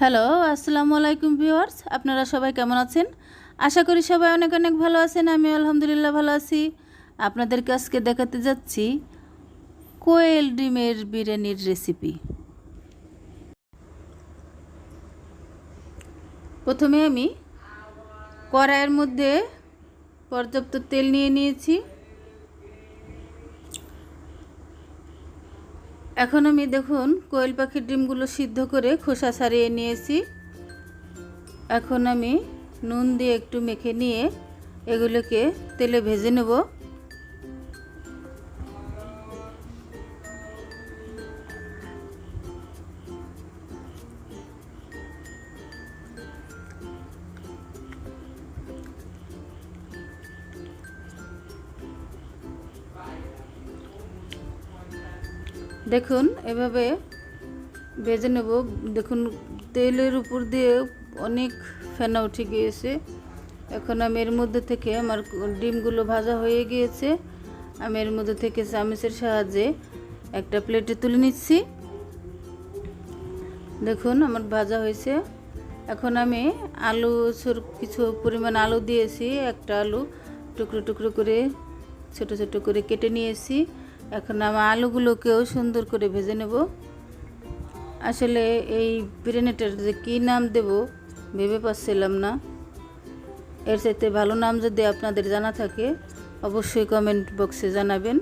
Hello, আসসালামু আলাইকুম viewers, আপনারা সবাই কেমন আছেন? আশা করি সবাই অনেক অনেক ভালো আছেন আমি আলহামদুলিল্লাহ ভালো আছি। আপনাদেরকে আজকে দেখাতে যাচ্ছি কোয়েল ডিমের বিরিয়ানির রেসিপি প্রথমে আমি কড়াইয়ের মধ্যে পর্যাপ্ত তেল নিয়ে নিয়েছি। এখন আমি দেখুন, কোয়েল পাখির ডিমগুলো সিদ্ধ করে খোসা ছাড়িয়ে নিয়েছি। এখন আমি নুন দিয়ে একটু মেখে নিয়ে এগুলোকে তেলে ভেজে নেব। দেখুন, এভাবে ভেজে নেব। দেখুন, তেলের উপর দিয়ে অনেক ফেনা উঠে গিয়েছে। এখন আমি এর মধ্যে থেকে আমার ডিমগুলো ভাজা হয়ে গিয়েছে। আমি এর মধ্যে থেকে চামচের সাহায্যে একটা প্লেটে তুলে নিচ্ছি। দেখুন, আমার ভাজা হয়েছে। এখন আমি আলু কিছু পরিমাণ আলু দিয়েছি। একটা আলু টুকরো টুকরো করে, ছোট ছোট করে কেটে নিয়েছি। এখন আমি আলুগুলোকেও সুন্দর করে ভেজে নেব। আসলে এই বিরিয়ানিটার যে কী নাম দেব ভেবে পাচ্ছিলাম না। এর সাথে ভালো নাম যদি আপনাদের জানা থাকে, অবশ্যই কমেন্ট বক্সে জানাবেন।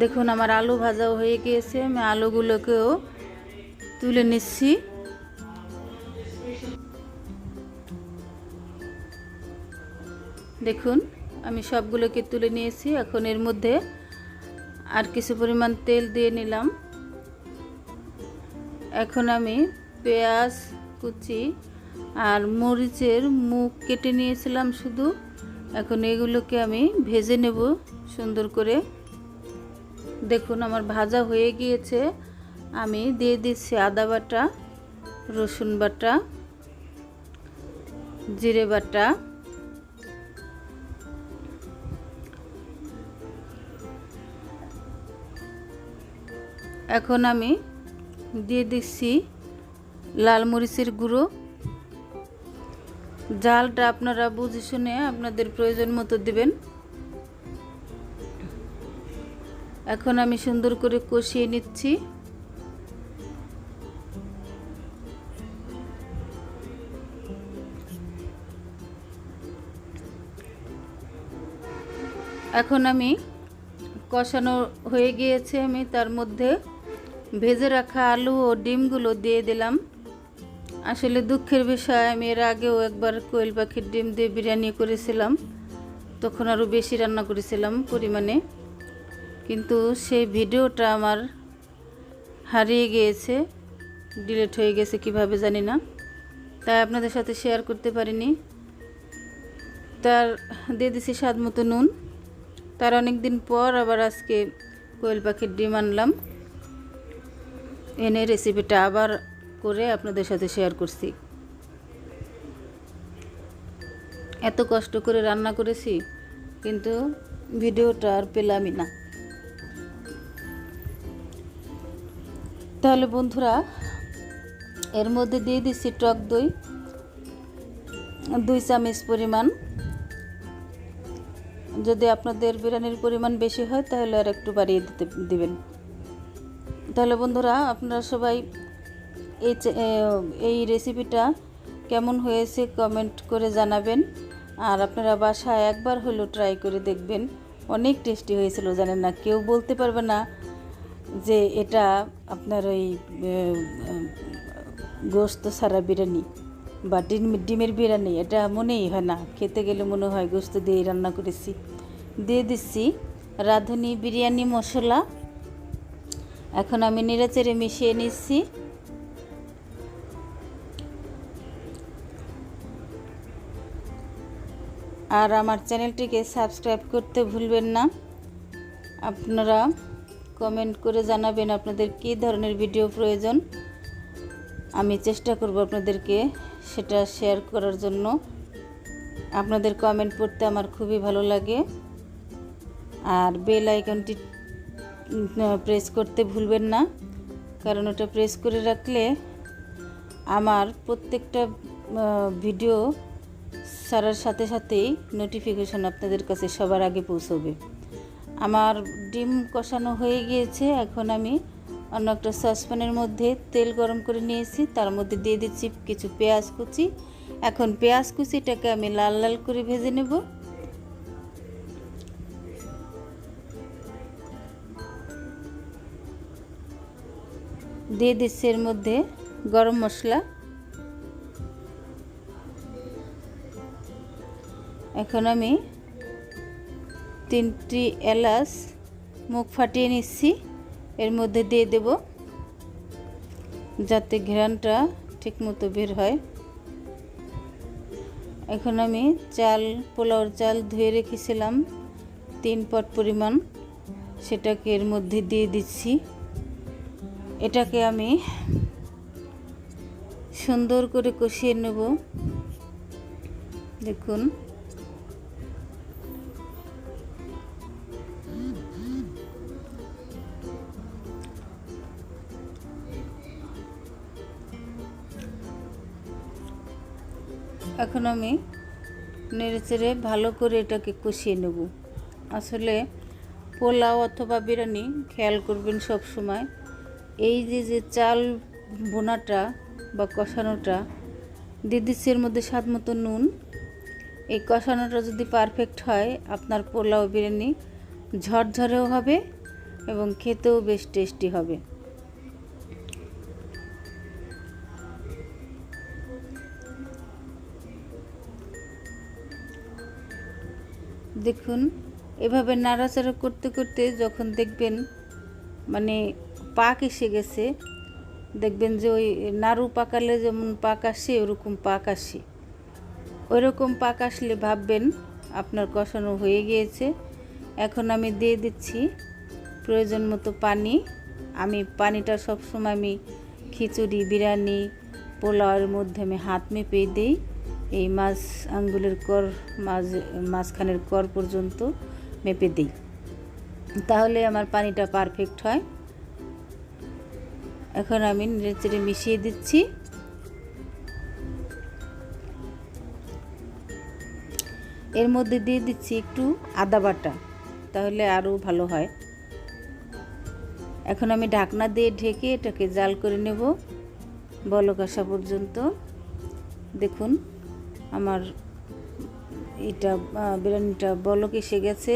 দেখুন, আমার আলু ভাজাও হয়ে গিয়েছে, আমি আলুগুলোকেও তুলে নিচ্ছি। দেখুন আমি সবগুলোকে তুলে নিয়েছি। এখন এর মধ্যে আর কিছু পরিমাণ তেল দিয়ে নিলাম। এখন আমি পেঁয়াজ, কুচি আর মরিচের মুখ কেটে নিয়েছিলাম শুধু। এখন এগুলোকে আমি ভেজে নেব সুন্দর করে। দেখুন, আমার ভাজা হয়ে গিয়েছে। আমি দিয়ে দিচ্ছি আদা বাটা, রসুন বাটা, জিরে বাটা। এখন আমি দিয়ে দিচ্ছি লাল মরিচের গুঁড়ো। জালটা আপনারা বুঝে শুনে আপনাদের প্রয়োজন মতো দেবেন। এখন আমি সুন্দর করে কষিয়ে নিচ্ছি। এখন আমি কষানো হয়ে গিয়েছে আমি তার মধ্যে। ভেজে রাখা আলু ও ডিমগুলো দিয়ে দিলাম। আসলে দুঃখের বিষয়, আমি এর আগেও একবার কোয়েল পাখির ডিম দিয়ে বিরিয়ানি করেছিলাম। তখন আরও বেশি রান্না করেছিলাম পরিমাণে। কিন্তু সেই ভিডিওটা আমার হারিয়ে গিয়েছে, ডিলেট হয়ে গেছে কীভাবে জানি না। তাই আপনাদের সাথে শেয়ার করতে পারিনি। তার দিয়ে দিছি স্বাদ মতো নুন। তার অনেক দিন পর আবার আজকে কোয়েল পাখির ডিম আনলাম। এনে রেসিপিটা আবার করে আপনাদের সাথে শেয়ার করছি। এত কষ্ট করে রান্না করেছি, কিন্তু ভিডিওটা আর পেলামই না। তাহলে বন্ধুরা, এর মধ্যে দিয়ে দিচ্ছি টক দই, দুই চামচ পরিমাণ। যদি আপনাদের বিরিয়ানির পরিমাণ বেশি হয়, তাহলে আর একটু বাড়িয়ে দিতে দিবেন। তাহলে বন্ধুরা আপনারা সবাই এই এই রেসিপিটা কেমন হয়েছে কমেন্ট করে জানাবেন। আর আপনারা বাসায় একবার হলেও ট্রাই করে দেখবেন। অনেক টেস্টি হয়েছিল, জানেন না? কেউ বলতে পারবে না যে এটা আপনার ওই গোস্ত সারা বিরিয়ানি বা ডিম, ডিমের বিরিয়ানি, এটা মনেই হয় না। খেতে গেলে মনে হয় গোস্ত দিয়ে রান্না করেছি। দিয়ে দিচ্ছি রাঁধুনি বিরিয়ানি মশলা। এখন আমি নেড়েচেড়ে মিশিয়ে নিচ্ছি। আর আমার চ্যানেলটিকে সাবস্ক্রাইব করতে ভুলবেন না। আপনারা কমেন্ট করে জানাবেন আপনাদের কী ধরনের ভিডিও প্রয়োজন। আমি চেষ্টা করব আপনাদেরকে সেটা শেয়ার করার জন্য। আপনাদের কমেন্ট পড়তে আমার খুবই ভালো লাগে। আর বেল আইকনটি প্রেস করতে ভুলবেন না। কারণ ওটা প্রেস করে রাখলে আমার প্রত্যেকটা ভিডিও ছাড়ার সাথে সাথেই নোটিফিকেশন আপনাদের কাছে সবার আগে পৌঁছবে। আমার ডিম কষানো হয়ে গিয়েছে, এখন আমি অন্য একটা সসপ্যানের মধ্যে তেল গরম করে নিয়েছি। তার মধ্যে দিয়ে দিচ্ছি কিছু পেঁয়াজ কুচি। এখন পেঁয়াজ কুচিটাকে আমি লাল লাল করে ভেজে নেব। দিয়ে দিচ্ছি এর মধ্যে গরম মশলা। এখন আমি তিনটি এলাচ মুখ ফাটিয়ে নিচ্ছি। এর মধ্যে দিয়ে দেব যাতে ঘ্রাণটা ঠিকমতো বের হয়। এখন আমি চাল, পোলাওর চাল ধুয়ে রেখেছিলাম, তিন পট পরিমাণ। সেটাকে এর মধ্যে দিয়ে দিচ্ছি। এটাকে আমি সুন্দর করে কষিয়ে নেব। দেখুন। এখন আমি নেড়ে চেড়ে ভালো করে এটাকে কষিয়ে নেব। আসলে পোলাও অথবা বিরিয়ানি খেয়াল করবেন সব সময় এই যে যে চাল বোনাটা বা কষানোটা, দিয়ে মধ্যে স্বাদ মতো নুন। এই কষানোটা যদি পারফেক্ট হয়, আপনার পোলাও বিরিয়ানি ঝরঝরেও হবে এবং খেতেও বেশ টেস্টি হবে। দেখুন, এভাবে নাড়াচাড়া করতে করতে যখন দেখবেন মানে পাক এসে গেছে। দেখবেন যে ওই নাড়ু পাকালে যেমন পাক আসে, ওরকম পাক আসে। ওই রকম পাক আসলে ভাববেন আপনার কষানো হয়ে গিয়েছে। এখন আমি দিয়ে দিচ্ছি প্রয়োজন মতো পানি। আমি পানিটা সবসময় আমি খিচুড়ি, বিরিয়ানি, পোলাওয়ের মধ্যে আমি হাত মেপে দিই। এই মাছ আঙ্গুলের কর, মাছ, মাঝখানের কর পর্যন্ত মেপে দিই। তাহলে আমার পানিটা পারফেক্ট হয়। এখন আমি নেড়েচেড়ে মিশিয়ে দিচ্ছি। এর মধ্যে দিয়ে দিচ্ছি একটু আদা বাটা, তাহলে আরও ভালো হয়। এখন আমি ঢাকনা দিয়ে ঢেকে এটাকে জাল করে নেব, বলক আসা পর্যন্ত। দেখুন, আমার এটা বিরিয়ানিটা বলক এসে গেছে।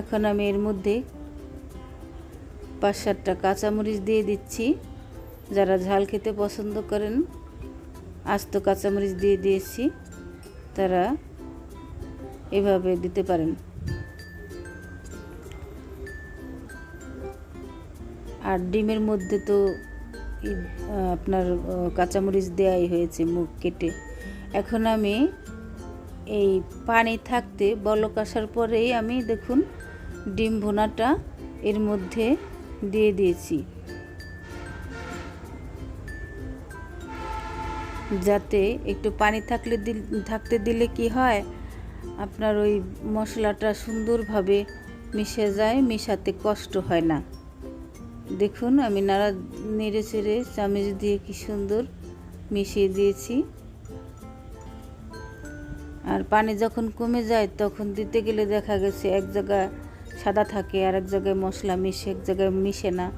এখন আমি এর মধ্যে পাঁচ সাতটা কাঁচামরিচ দিয়ে দিচ্ছি। যারা ঝাল খেতে পছন্দ করেন, আস্ত কাঁচামরিচ দিয়ে দিয়েছি, তারা এভাবে দিতে পারেন। আর ডিমের মধ্যে তো আপনার কাঁচামরিচ দেওয়াই হয়েছে মুখ কেটে। এখন আমি এই পানি থাকতে বলক আসার পরেই আমি দেখুন, ডিম ভুনাটা এর মধ্যে দিয়ে দিয়েছি। যাতে একটু পানি থাকলে থাকতে দিলে কি হয়? আপনার ওই মশলাটা সুন্দরভাবে মিশে যায়, মিশাতে কষ্ট হয় না। দেখুন, আমি নাড়া, নেড়ে চেড়ে চামচ দিয়ে কি সুন্দর মিশিয়ে দিয়েছি। আর পানি যখন কমে যায়, তখন দিতে গেলে দেখা গেছে এক জায়গায় সাদা থাকে আর এক জায়গায় মশলা মিশে, এক জায়গায় মিশে না।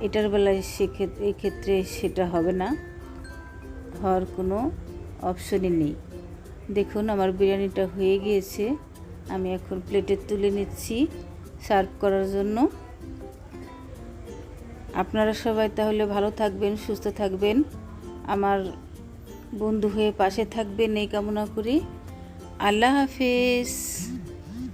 এটার বেলায় সেক্ষেত্রে এই ক্ষেত্রে সেটা হবে না। হওয়ার কোনো অপশনই নেই। দেখুন, আমার বিরিয়ানিটা হয়ে গিয়েছে। আমি এখন প্লেটে তুলে নিচ্ছি সার্ভ করার জন্য। আপনারা সবাই তাহলে ভালো থাকবেন, সুস্থ থাকবেন। আমার বন্ধু হয়ে পাশে থাকবেন এই কামনা করি। আল্লাহ হাফিজ।